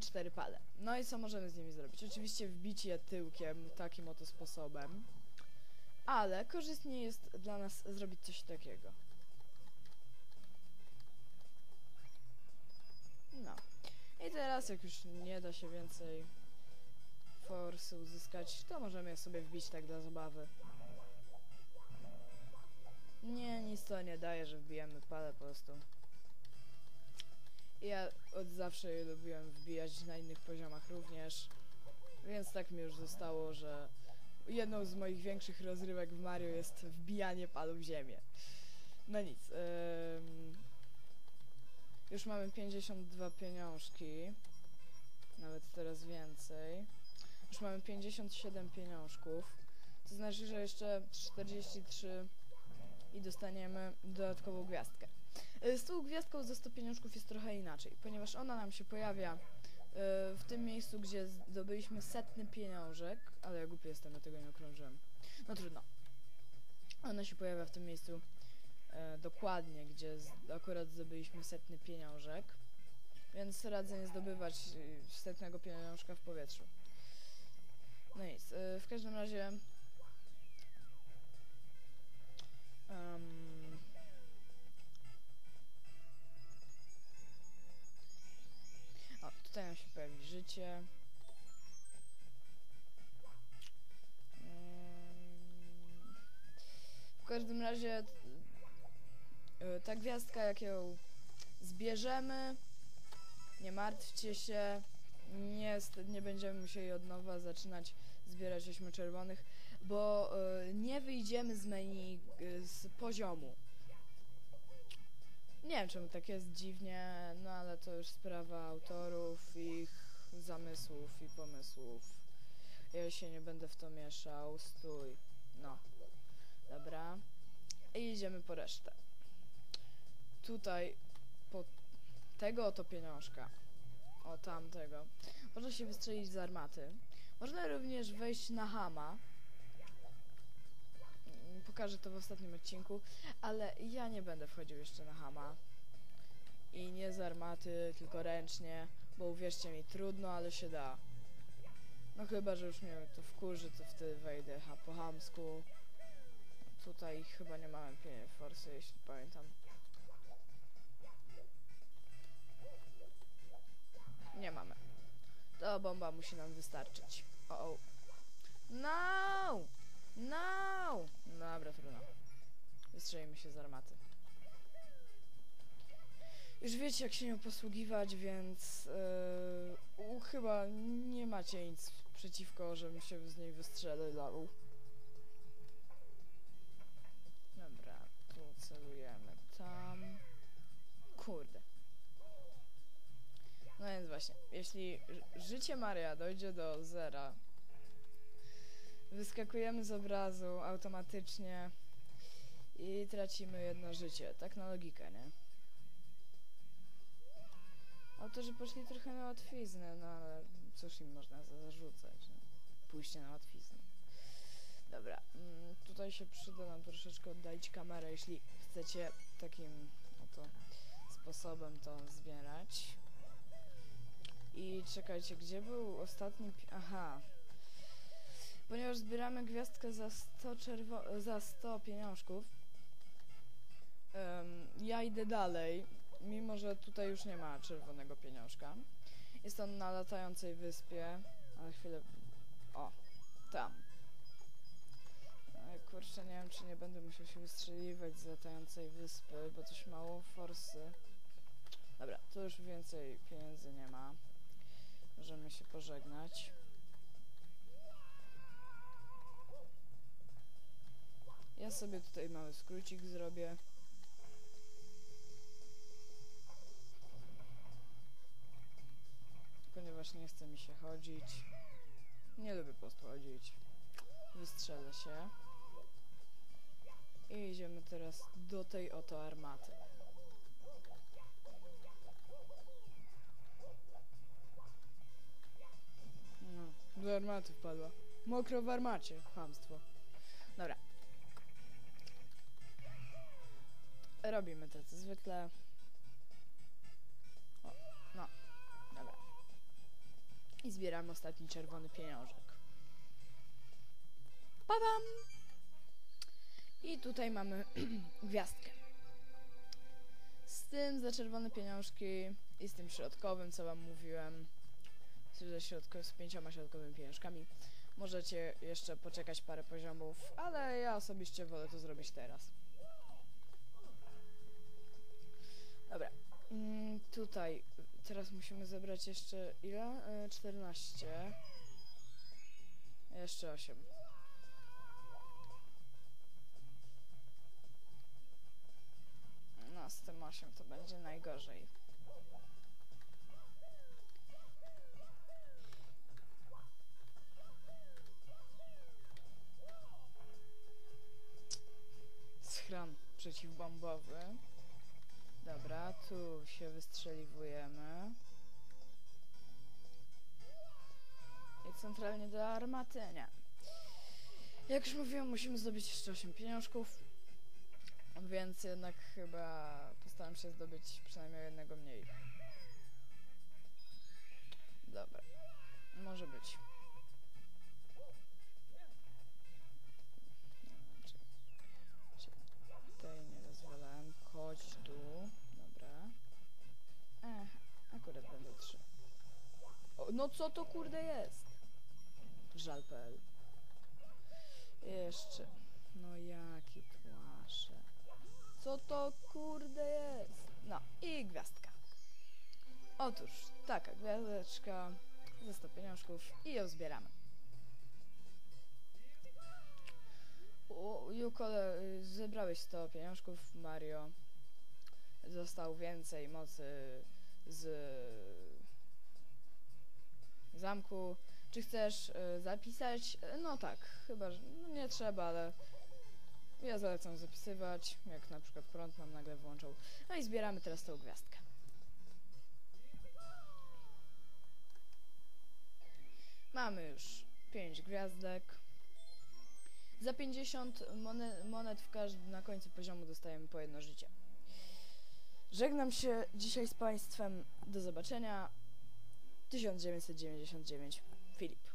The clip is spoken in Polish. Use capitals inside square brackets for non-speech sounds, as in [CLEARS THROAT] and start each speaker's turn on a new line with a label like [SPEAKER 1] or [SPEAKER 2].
[SPEAKER 1] cztery pale. No i co możemy z nimi zrobić? Oczywiście wbić je tyłkiem takim oto sposobem. Ale korzystnie jest dla nas zrobić coś takiego. No. I teraz jak już nie da się więcej forsy uzyskać, to możemy je sobie wbić tak dla zabawy. Nie, nic to nie daje, że wbijamy pale po prostu. Ja od zawsze lubiłem wbijać na innych poziomach również, więc tak mi już zostało, że jedną z moich większych rozrywek w Mario jest wbijanie palu w ziemię. No nic. ym, już mamy 52 pieniążki. Nawet teraz więcej. Już mamy 57 pieniążków. To znaczy, że jeszcze 43 i dostaniemy dodatkową gwiazdkę. Y, Z tą gwiazdką za 100 pieniążków jest trochę inaczej, ponieważ ona nam się pojawia y, w tym miejscu, gdzie zdobyliśmy setny pieniążek, ale ja głupi jestem, ja tego nie okrążyłem. No trudno. Ona się pojawia w tym miejscu e, dokładnie, gdzie z, akurat zdobyliśmy setny pieniążek, więc radzę nie zdobywać y, setnego pieniążka w powietrzu. No nic, y, w każdym razie... em, życie. W każdym razie y, ta gwiazdka, jak ją zbierzemy, nie martwcie się, nie, nie będziemy musieli od nowa zaczynać zbierać ośmiu czerwonych, bo y, nie wyjdziemy z menu y, z poziomu. Nie wiem czemu tak jest dziwnie, no ale to już sprawa autorów, ich zamysłów i pomysłów. Ja się nie będę w to mieszał, stój. No. Dobra. I idziemy po resztę. Tutaj, po tego oto pieniążka, o tamtego, można się wystrzelić z armaty. Można również wejść na hama. Mm, Pokażę to w ostatnim odcinku, ale ja nie będę wchodził jeszcze na hama. I nie z armaty, tylko ręcznie, bo uwierzcie mi, trudno, ale się da. No chyba, że już mnie to wkurzy, to wtedy wejdę ha po hamsku. Tutaj chyba nie mamy forsy, jeśli pamiętam. Nie mamy. To bomba musi nam wystarczyć. O, o. No! No! Dobra, trudno. Wystrzelimy się z armaty. Już wiecie, jak się nią posługiwać, więc yy, u, chyba nie macie nic przeciwko, żebym się z niej wystrzelał. Dobra, tu celujemy tam. Kurde. No więc właśnie, jeśli ży- życie Maria dojdzie do zera, wyskakujemy z obrazu automatycznie i tracimy jedno życie. Tak na logikę, nie? Autorzy poszli trochę na łatwiznę, no ale cóż im można za- zarzucać, no? Pójście na łatwiznę. Dobra, mm, tutaj się przyda nam troszeczkę oddalić kamerę, jeśli chcecie takim oto sposobem to zbierać. I czekajcie, gdzie był ostatni... Aha. Ponieważ zbieramy gwiazdkę za 100 czerwo... za 100 pieniążków, em, ja idę dalej, mimo że tutaj już nie ma czerwonego pieniążka. Jest on na latającej wyspie, ale chwilę... O, tam. Ale kurczę, nie wiem, czy nie będę musiał się wystrzeliwać z latającej wyspy, bo coś mało forsy. Dobra, to już więcej pieniędzy nie ma. Możemy się pożegnać. Ja sobie tutaj mały skrócik zrobię. Ponieważ nie chce mi się chodzić. Nie lubię po prostu chodzić. Wystrzelę się. I idziemy teraz do tej oto armaty. No, do armaty wpadła. Mokro w armacie, chamstwo. Dobra. Robimy to co zwykle. Zbieramy ostatni czerwony pieniążek. Padam! I tutaj mamy [CLEARS THROAT] gwiazdkę. Z tym za czerwone pieniążki i z tym środkowym, co wam mówiłem, ze środko, z pięcioma środkowymi pieniążkami, możecie jeszcze poczekać parę poziomów, ale ja osobiście wolę to zrobić teraz. Tutaj teraz musimy zebrać jeszcze ile? E, 14. Jeszcze 8. No, z tym 8 to będzie najgorzej. Schron przeciwbombowy. Dobra, tu się wystrzeliwujemy. I centralnie do armaty? Nie. Jak już mówiłem, musimy zdobyć jeszcze 8 pieniążków. Więc jednak chyba postaram się zdobyć przynajmniej jednego mniej. Dobra. Może być. No co to kurde jest? Żal.pl Jeszcze. No jaki tłasze. Co to kurde jest? No i gwiazdka. Otóż taka gwiazdeczka ze 100 pieniążków i ją zbieramy. Jukole, zebrałeś 100 pieniążków, Mario. Został więcej mocy z zamku. Czy chcesz y, zapisać? Y, No tak, chyba, że no nie trzeba, ale ja zalecam zapisywać, jak na przykład prąd nam nagle włączał. No i zbieramy teraz tą gwiazdkę. Mamy już 5 gwiazdek. Za 50 monet, monet w każdym, na końcu poziomu dostajemy po jedno życie. Żegnam się dzisiaj z Państwem. Do zobaczenia. 1999. Filip.